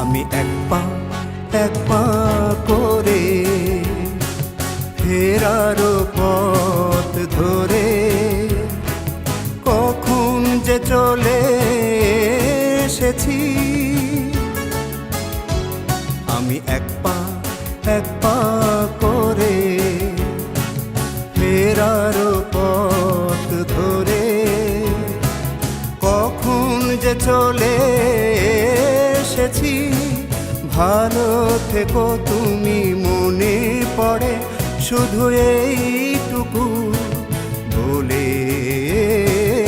আমি এক পা এক পা করে ফেরার পথ ধরে, কখন যে চলে এসেছি। আমি এক পা এক পা করে ফেরার পথ ধরে, কখন যে চলে এসেছি। ভালো থেকো তুমি মনে পড়ে, শুধু এইটুকু বলে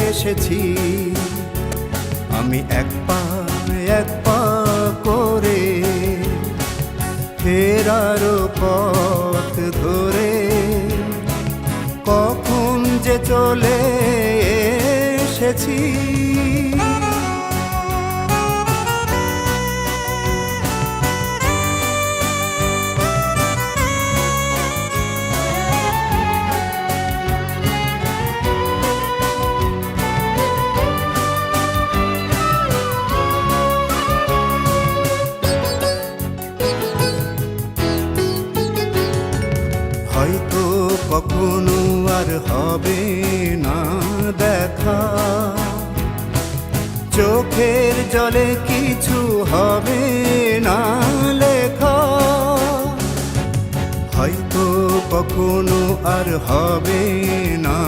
এসেছি। আমি এক পা এক পা করে ফেরার পথ ধরে, কখন যে চলে এসেছি। কখনো আর হবে না দেখা। চোখের জলে কিছু হবে না লেখা। হয়তো কখনো আর হবে না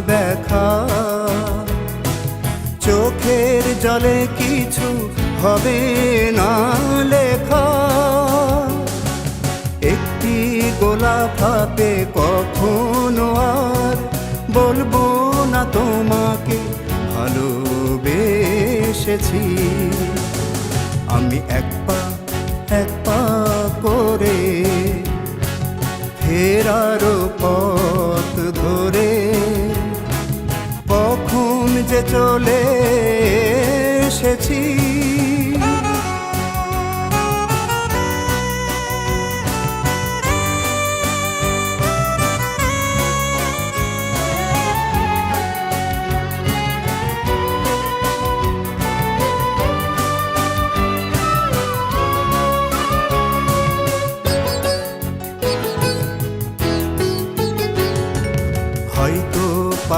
দেখা। চোখের জলে কিছু হবে না গোলাপ হাতে কখনো আর বলব না তোমাকে, ভালোবেসেছি। আমি এক পা এক পা করে ফেরার পথ ধরে, কখন যে চলে এসেছি।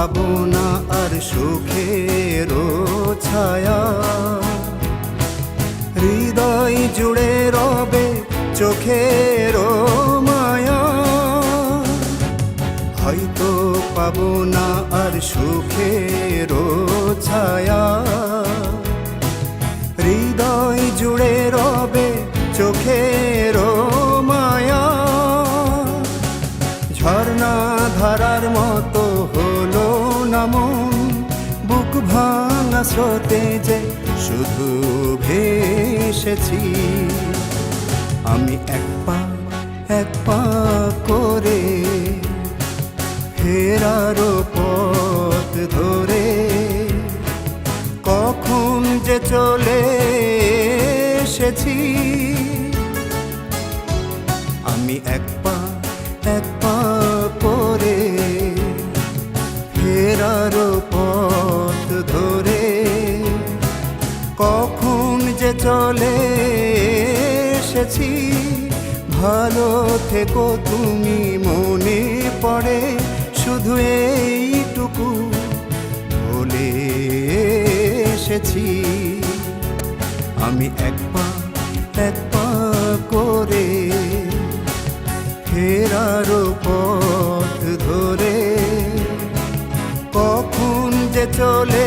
পাবো না আর সুখের ছায়া। হৃদয় জুড়ে রবে চোখের মায়া। হয়তো পাবো না আর সুখের ছায়া। হৃদয় জুড়ে রবে চোখের মায়া। ঝর্ণা ধারার মতো মন, বুক ভাঙা স্রোতে যে শুধু ভেসেছি। আমি এক পা এক পা করে ফেরার পথ ধরে, কখন যে চলে এসেছি। আমি এক যে চলে এসেছি, ভালো থেকো তুমি মনে পড়ে, শুধু এইটুকু বলে এসেছি। আমি এক পা এক পা করে ফেরার পথ ধরে, কখন যে চলে